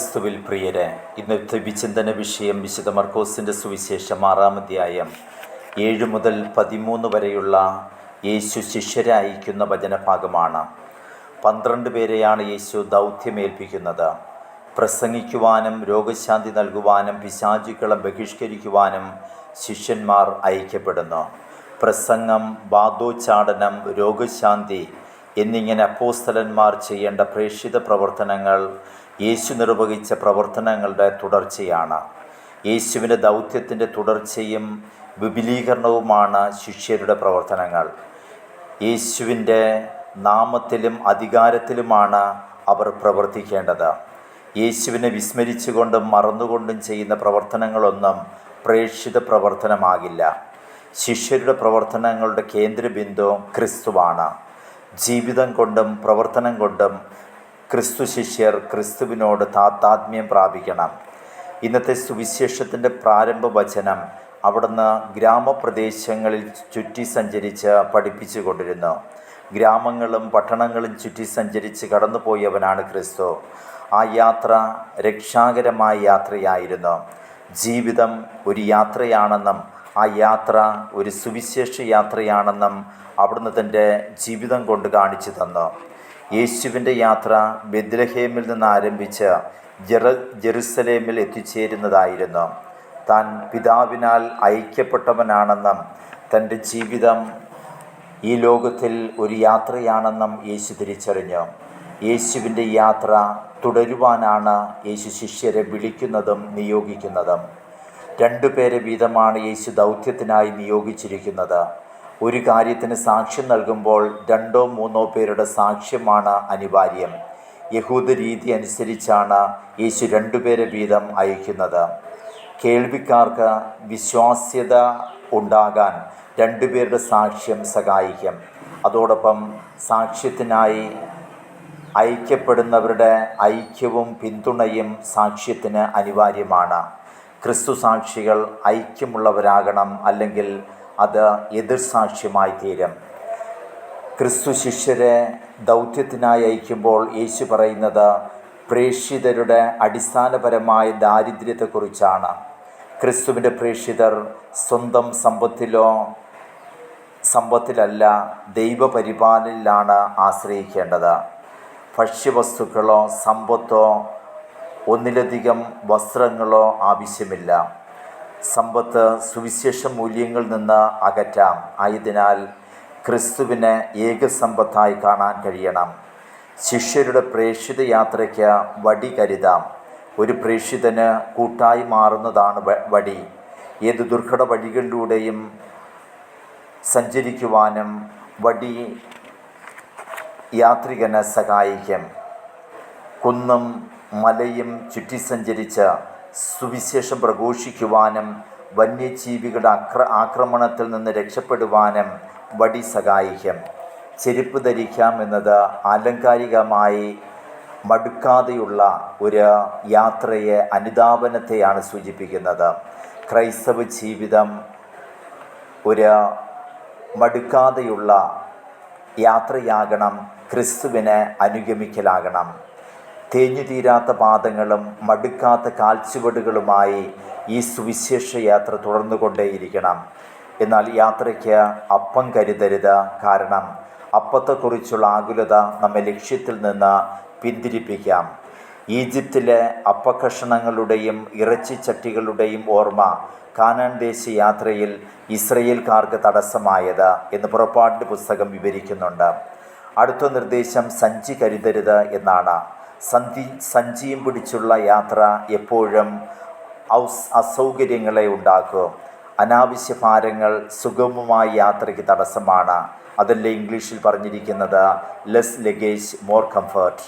ക്രിസ്തുവിൽ പ്രിയരെ ഇന്നത്തെ വിചിന്തന വിഷയം വിശുദ്ധ മർക്കോസിന്റെ സുവിശേഷം ആറാം അധ്യായം. ഏഴ് മുതൽ പതിമൂന്ന് വരെയുള്ള യേശു ശിഷ്യരായിരിക്കുന്ന വചനഭാഗമാണ്. പന്ത്രണ്ട് പേരെയാണ് യേശു ദൗത്യമേൽപ്പിക്കുന്നത്. പ്രസംഗിക്കുവാനും രോഗശാന്തി നൽകുവാനും പിശാചുക്കളെ ബഹിഷ്കരിക്കുവാനും ശിഷ്യന്മാർ അയക്കപ്പെടുന്നു. പ്രസംഗം ബാധോച്ചാടനം രോഗശാന്തി എന്നിങ്ങനെ അപ്പോസ്തലന്മാർ ചെയ്യേണ്ട പ്രേക്ഷിത പ്രവർത്തനങ്ങൾ യേശു നിർവഹിച്ച പ്രവർത്തനങ്ങളുടെ തുടർച്ചയാണ്. യേശുവിന്റെ ദൗത്യത്തിന്റെ തുടർച്ചയും വിപുലീകരണവുമാണ് ശിഷ്യരുടെ പ്രവർത്തനങ്ങൾ. യേശുവിന്റെ നാമത്തിലും അധികാരത്തിലുമാണ് അവർ പ്രവർത്തിക്കേണ്ടത്. യേശുവിനെ വിസ്മരിച്ചുകൊണ്ടും മറന്നുകൊണ്ടും ചെയ്യുന്ന പ്രവർത്തനങ്ങളൊന്നും പ്രേക്ഷിത പ്രവർത്തനമാകില്ല. ശിഷ്യരുടെ പ്രവർത്തനങ്ങളുടെ കേന്ദ്രബിന്ദു ക്രിസ്തുവാണ്. ജീവിതം കൊണ്ടും പ്രവർത്തനം കൊണ്ടും ക്രിസ്തു ശിഷ്യർ ക്രിസ്തുവിനോട് താത്താത്മ്യം പ്രാപിക്കണം. ഇന്നത്തെ സുവിശേഷത്തിന്റെ പ്രാരംഭ വചനം അവിടുന്ന് ഗ്രാമപ്രദേശങ്ങളിൽ ചുറ്റി സഞ്ചരിച്ച് പഠിപ്പിച്ചു കൊണ്ടിരുന്നു ഗ്രാമങ്ങളും പട്ടണങ്ങളും ചുറ്റി സഞ്ചരിച്ച് കടന്നുപോയവനാണ് ക്രിസ്തു. ആ യാത്ര രക്ഷാകരമായ യാത്രയായിരുന്നു. ജീവിതം ഒരു യാത്രയാണെന്നും ആ യാത്ര ഒരു സുവിശേഷ യാത്രയാണെന്നും അവിടുന്ന് തന്റെ ജീവിതം കൊണ്ട് കാണിച്ചു തന്നു. യേശുവിന്റെ യാത്ര ബെദ്ലഹേമിൽ നിന്ന് ആരംഭിച്ച് ജെറ ജെറുസലേമിൽ എത്തിച്ചേരുന്നതായിരുന്നു. താൻ പിതാവിനാൽ ഐക്യപ്പെട്ടവനാണെന്നും തന്റെ ജീവിതം ഈ ലോകത്തിൽ ഒരു യാത്രയാണെന്നും യേശു തിരിച്ചറിഞ്ഞു. യേശുവിന്റെ യാത്ര തുടരുവാനാണ് യേശു ശിഷ്യരെ വിളിക്കുന്നതും നിയോഗിക്കുന്നതും. രണ്ടുപേരെ വീതമാണ് യേശു ദൗത്യത്തിനായി നിയോഗിച്ചിരിക്കുന്നത്. ഒരു കാര്യത്തിന് സാക്ഷ്യം നൽകുമ്പോൾ രണ്ടോ മൂന്നോ പേരുടെ സാക്ഷ്യമാണ് അനിവാര്യം. യഹൂദ രീതി അനുസരിച്ചാണ് യേശു രണ്ടുപേരെ വീതം അയക്കുന്നത്. കേൾവിക്കാർക്ക് വിശ്വാസ്യത ഉണ്ടാകാൻ രണ്ടുപേരുടെ സാക്ഷ്യം സഹായിക്കും. അതോടൊപ്പം സാക്ഷ്യത്തിനായി ഐക്യപ്പെടുന്നവരുടെ ഐക്യവും പിന്തുണയും സാക്ഷ്യത്തിന് അനിവാര്യമാണ്. ക്രിസ്തു സാക്ഷികൾ ഐക്യമുള്ളവരാകണം അല്ലെങ്കിൽ അത് എതിർ സാക്ഷ്യമായി തീരും. ക്രിസ്തു ശിഷ്യരെ ദൗത്യത്തിനായി അയക്കുമ്പോൾ യേശു പറയുന്നത് പ്രേക്ഷിതരുടെ അടിസ്ഥാനപരമായ ദാരിദ്ര്യത്തെക്കുറിച്ചാണ്. ക്രിസ്തുവിന്റെ പ്രേക്ഷിതർ സ്വന്തം സമ്പത്തിലോ സമ്പത്തിലല്ല ദൈവപരിപാലനിലാണ് ആശ്രയിക്കേണ്ടത്. ഭക്ഷ്യവസ്തുക്കളോ സമ്പത്തോ ഒന്നിലധികം വസ്ത്രങ്ങളോ ആവശ്യമില്ല. സമ്പത്ത് സുവിശേഷ മൂല്യങ്ങളിൽ നിന്ന് അകറ്റാം. ആയതിനാൽ ക്രിസ്തുവിനെ ഏകസമ്പത്തായി കാണാൻ കഴിയണം. ശിഷ്യരുടെ പ്രേക്ഷിത യാത്രയ്ക്ക് വടി കരുതാം. ഒരു പ്രേക്ഷിതന് കൂട്ടായി മാറുന്നതാണ് വടി. ഏത് ദുർഘട വഴികളിലൂടെയും സഞ്ചരിക്കുവാനും വടി യാത്രികനെ സഹായിക്കും. കുന്നും മലയും ചുറ്റി സഞ്ചരിച്ച് സുവിശേഷം പ്രഘോഷിക്കുവാനും വന്യജീവികളുടെ അക്ര ആക്രമണത്തിൽ നിന്ന് രക്ഷപ്പെടുവാനും വടി സഹായിക്കും. ചെരുപ്പ് ധരിക്കാം എന്നത് ആലങ്കാരികമായി മടുക്കാതെയുള്ള ഒരു യാത്രയെ അനുധാപനത്തെയാണ് സൂചിപ്പിക്കുന്നത്. ക്രൈസ്തവ ജീവിതം ഒരു മടുക്കാതെയുള്ള യാത്രയാകണം ക്രിസ്തുവിനെ അനുഗമിക്കലാകണം. തേഞ്ഞു തീരാത്ത പാദങ്ങളും മടുക്കാത്ത കാൽച്ചുവടുകളുമായി ഈ സുവിശേഷ യാത്ര തുടർന്നു കൊണ്ടേയിരിക്കണം എന്നാൽ യാത്രയ്ക്ക് അപ്പം കരുതരുത്. കാരണം അപ്പത്തെക്കുറിച്ചുള്ള ആകുലത നമ്മെ ലക്ഷ്യത്തിൽ നിന്ന് പിന്തിരിപ്പിക്കാം. ഈജിപ്തിലെ അപ്പക്കഷണങ്ങളുടെയും ഇറച്ചിച്ചട്ടികളുടെയും ഓർമ്മ കാനാൻ ദേശീയ യാത്രയിൽ ഇസ്രയേൽക്കാർക്ക് തടസ്സമായത് എന്ന് പുറപ്പാടിന്റെ പുസ്തകം വിവരിക്കുന്നുണ്ട്. അടുത്ത നിർദ്ദേശം സഞ്ചി കരുതരുത് എന്നാണ്. സന്ധി സഞ്ചിയും പിടിച്ചുള്ള യാത്ര എപ്പോഴും ഔസ് അസൗകര്യങ്ങളെ ഉണ്ടാക്കും. അനാവശ്യ ഭാരങ്ങൾ സുഗമമായ യാത്രയ്ക്ക് തടസ്സമാണ്. അതല്ലേ ഇംഗ്ലീഷിൽ പറഞ്ഞിരിക്കുന്നത്? ലെസ് ലഗേജ് മോർ കംഫർട്ട്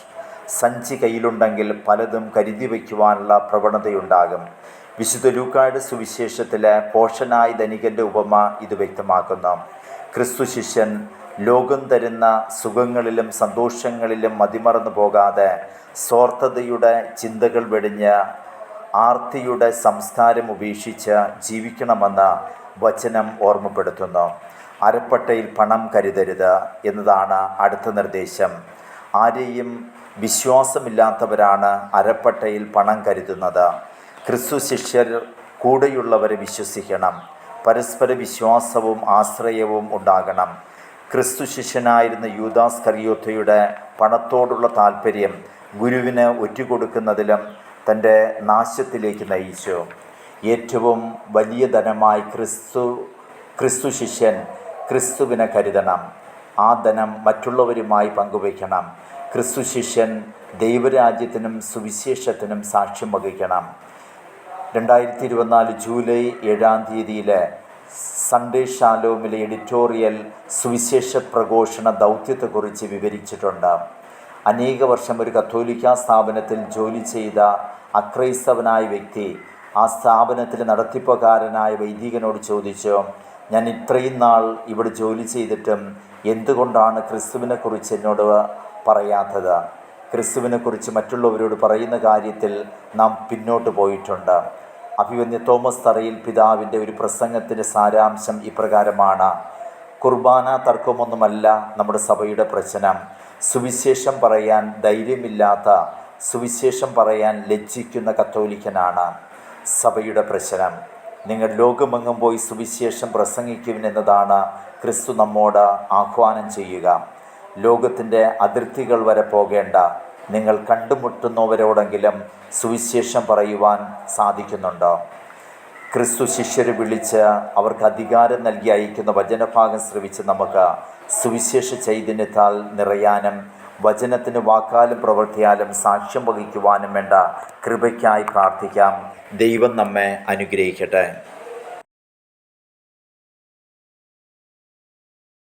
സഞ്ചി കയ്യിലുണ്ടെങ്കിൽ പലതും കരുതി വയ്ക്കുവാനുള്ള പ്രവണതയുണ്ടാകും. വിശുദ്ധ ലൂക്കായുടെ സുവിശേഷത്തിലെ പോഷനായ ധനികന്റെ ഉപമ ഇത് വ്യക്തമാക്കുന്നു. ക്രിസ്തു ശിഷ്യൻ ലോകം തരുന്ന സുഖങ്ങളിലും സന്തോഷങ്ങളിലും മതിമറന്നു പോകാതെ സ്വാർത്ഥതയുടെ ചിന്തകൾ വെടിഞ്ഞ് ആർത്തിയുടെ സംസ്കാരം ഉപേക്ഷിച്ച് ജീവിക്കണമെന്ന് വചനം ഓർമ്മപ്പെടുത്തുന്നു. അരപ്പട്ടയിൽ പണം കരുതരുത് എന്നതാണ് അടുത്ത നിർദ്ദേശം. ആരെയും വിശ്വാസമില്ലാത്തവരാണ് അരപ്പട്ടയിൽ പണം കരുതുന്നത്. ക്രിസ്തു ശിഷ്യർ കൂടെയുള്ളവരെ വിശ്വസിക്കണം. പരസ്പര വിശ്വാസവും ആശ്രയവും ഉണ്ടാകണം. ക്രിസ്തു ശിഷ്യനായിരുന്ന യൂദാസ് കറിയോത്തയുടെ പണത്തോടുള്ള താല്പര്യം ഗുരുവിന് ഒറ്റുകൊടുക്കുന്നതിലും തന്റെ നാശത്തിലേക്ക് നയിച്ചു. ഏറ്റവും വലിയ ധനമായി ക്രിസ്തു ക്രിസ്തു ശിഷ്യൻ ക്രിസ്തുവിനെ കരുതണം. ആ ധനം മറ്റുള്ളവരുമായി പങ്കുവയ്ക്കണം. ക്രിസ്തു ശിഷ്യൻ ദൈവരാജ്യത്തിനും സുവിശേഷത്തിനും സാക്ഷ്യം വഹിക്കണം. രണ്ടായിരത്തി ഇരുപത്തിനാല് ജൂലൈ ഏഴാം തീയതിയിലെ സൺഡേ ഷാലോമിലെ എഡിറ്റോറിയൽ സുവിശേഷ പ്രഘോഷണ ദൗത്യത്തെക്കുറിച്ച് വിവരിച്ചിട്ടുണ്ട്. അനേക വർഷം ഒരു കത്തോലിക്ക സ്ഥാപനത്തിൽ ജോലി ചെയ്ത അക്രൈസ്തവനായ വ്യക്തി ആ സ്ഥാപനത്തിലെ നടത്തിപ്പുകാരനായ വൈദികനോട് ചോദിച്ചു ഞാൻ ഇത്രയും നാൾ ഇവിടെ ജോലി ചെയ്തിട്ടും എന്തുകൊണ്ടാണ് ക്രിസ്തുവിനെക്കുറിച്ച് എന്നോട് പറയാത്തത്? ക്രിസ്തുവിനെക്കുറിച്ച് മറ്റുള്ളവരോട് പറയുന്ന കാര്യത്തിൽ നാം പിന്നോട്ട് പോയിട്ടുണ്ട്. അഭിവന്യ തോമസ് തറയിൽ പിതാവിന്റെ ഒരു പ്രസംഗത്തിന്റെ സാരാംശം ഇപ്രകാരമാണ്. കുർബാന തർക്കമൊന്നുമല്ല നമ്മുടെ സഭയുടെ പ്രശ്നം. സുവിശേഷം പറയാൻ ധൈര്യമില്ലാത്ത സുവിശേഷം പറയാൻ ലജ്ജിക്കുന്ന കത്തോലിക്കനാണ് സഭയുടെ പ്രശ്നം. നിങ്ങൾ ലോകമെങ്ങും പോയി സുവിശേഷം പ്രസംഗിക്കുമെന്നതാണ് ക്രിസ്തു നമ്മോട് ആഹ്വാനം ചെയ്യുക. ലോകത്തിന്റെ അതിർത്തികൾ വരെ പോകേണ്ട നിങ്ങൾ കണ്ടുമുട്ടുന്നവരോടെങ്കിലും സുവിശേഷം പറയുവാൻ സാധിക്കുന്നുണ്ടോ? ക്രിസ്തു ശിഷ്യരെ വിളിച്ച് അവർക്ക് അധികാരം നൽകി അയക്കുന്ന വചനഭാഗം ശ്രവിച്ച് നമുക്ക് സുവിശേഷ ചൈതന്യത്താൽ നിറയാനും വചനത്തിന് വാക്കാലും പ്രവൃത്തിയാലും സാക്ഷ്യം വഹിക്കുവാനും വേണ്ട കൃപയ്ക്കായി പ്രാർത്ഥിക്കാം. ദൈവം നമ്മെ അനുഗ്രഹിക്കട്ടെ.